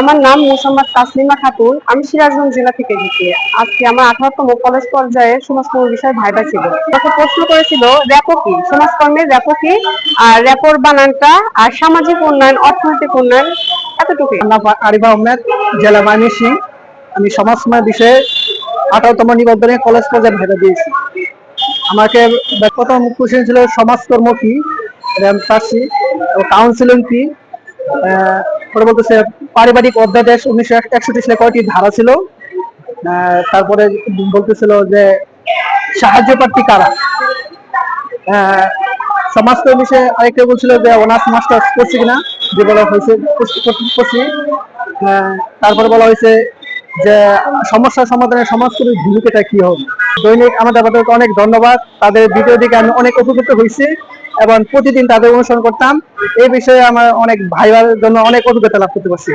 আমার নাম মোসাম্মদ তাসলিমা খাতুন। আমি সিরাজগঞ্জ জেলা থেকে এসেছি আজকে আমার আঠারোতম কলেজ পর্যায়ে সমাজকর্ম বিষয়ে ভাইবা ছিল। তখন প্রশ্ন করেছিল র্যাপো কি? সমাজকর্মের র্যাপো কি? আর র্যাপোর বানানটা আর সামাজিক উন্নয়ন অর্থনৈতিক উন্নয়ন এতটুকুই। নাম আরিফা আহমেদ জেলা মাইমিসিং আমি সমাজসেবা বিষয়ে আঠারোতম নিবন্ধনে কলেজ পর্যায়ে ভেবে দিয়েছি। আমাকে প্রথম কোশ্চেন ছিল সমাজকর্ম কি? র্যাম চাষি কাউন্সিলিং কি? আহ, পরে বলতেছে পারিবারিক অধ্যাদেশ উনিশশো একষট্টি সালে কয়টি ধারা ছিল? তারপরে বলতেছিল যে সাহায্য প্রার্থী কারা? আহ, সমাজকর্মী বিষয়ে আরেকটা বলছিল যে অনার্স মাস্টার্স করছি কিনা? যে বলা হয়েছে করছি- তারপরে বলা হয়েছে যে সমস্যা সমাধানের সমাজকর্মীর ভূমিকাটা কি হবে? দৈনিক আমাদের অনেক ধন্যবাদ। তাদের ভিডিও দিকে আমি অনেক উপকৃত হয়েছি। এবং প্রতিদিন তাদের অনুসরণ করতাম। এই বিষয়ে আমার অনেক ভাইবার জন্য অনেক অভিজ্ঞতা লাভ করতে পারছি।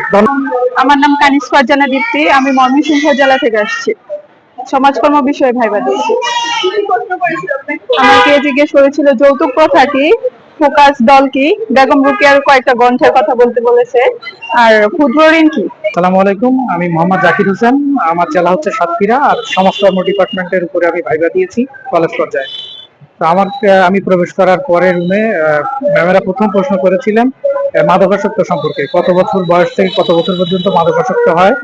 আমার নাম কানিস ফারজানা দীপ্তি। আমি ময়মনসিংহ জেলা থেকে আসছি। সমাজকর্ম বিষয়ে ভাইবা দিয়েছি আমাকে জিজ্ঞেস করেছিল যৌতুক প্রথা কি? ফোকাস দল কি? বেগম রুকিয়ার কয়েকটা গ্রন্থের কথা বলতে বলেছে। আর ক্ষুদ্র ঋণ কি? আসসালামু আলাইকুম আমি মোহাম্মদ জাকির হোসেন। আমার জেলা হচ্ছে সাতক্ষীরা আর সমাজকর্ম ডিপার্টমেন্টের উপরে আমি ভাইবা দিয়েছি কলেজ পর্যায়ে। তো আমার আমি প্রবেশ করার পরে রুমে ম্যামেরা প্রথম প্রশ্ন করেছিলেন মাদকাসক্ত সম্পর্কে। কত বছর বয়স থেকে কত বছর পর্যন্ত মাদকাসক্ত হয়?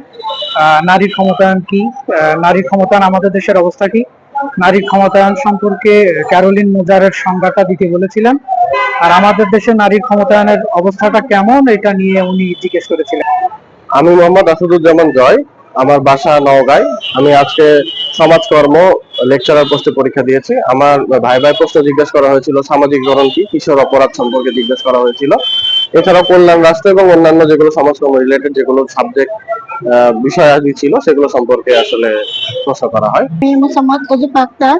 নারীর ক্ষমতায়ন কি? নারীর ক্ষমতায়ন আমাদের দেশের অবস্থা কি? নারীর ক্ষমতায়ন সম্পর্কে ক্যারোলিন মোজারের সংজ্ঞাটা দিতে বলেছিলেন। আর আমাদের দেশে নারীর ক্ষমতায়নের অবস্থাটা কেমন, এটা নিয়ে উনি জিজ্ঞেস করেছিলেন। আমি মোহাম্মদ আসাদুজ্জামান জয়। আমার বাসা নওগাঁয়। আমি আজকে সমাজকর্ম লেকচারার পোস্টে পরীক্ষা দিয়েছি। আমার ভাই ভাই প্রশ্ন জিজ্ঞেস করা হয়েছিল, সামাজিক ধরন কি? কিশোর অপরাধ সম্পর্কে জিজ্ঞেস করা হয়েছিল। এছাড়াও কল্যাণ রাষ্ট্র এবং অন্যান্য যেগুলো সমাজকর্ম রিলেটেড যেগুলো সাবজেক্ট বিষয়াদি ছিল, সেগুলো সম্পর্কে আসলে প্রশ্ন করা হয়। আমি মোসাম্মদ অজুব আক্তার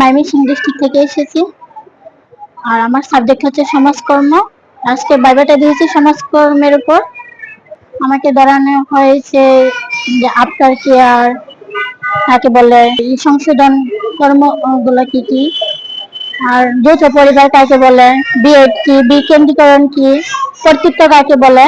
মাইমিসিং ডিস্ট্রিক্ট থেকে এসেছি। আর আমার সাবজেক্ট হচ্ছে সমাজকর্ম। আজকে বাইবাটা দিয়েছি সমাজকর্মের উপর। আমাকে দাঁড়ানো হয়েছে যে আফটার কেয়ার, তাকে বলে সংশোধন কর্মগুলো কি কি? আর যৌথ পরিবার কাকে বলে? বিএড কি? বিকেন্দ্রীকরণ কি? কর্তৃত্ব কাকে বলে?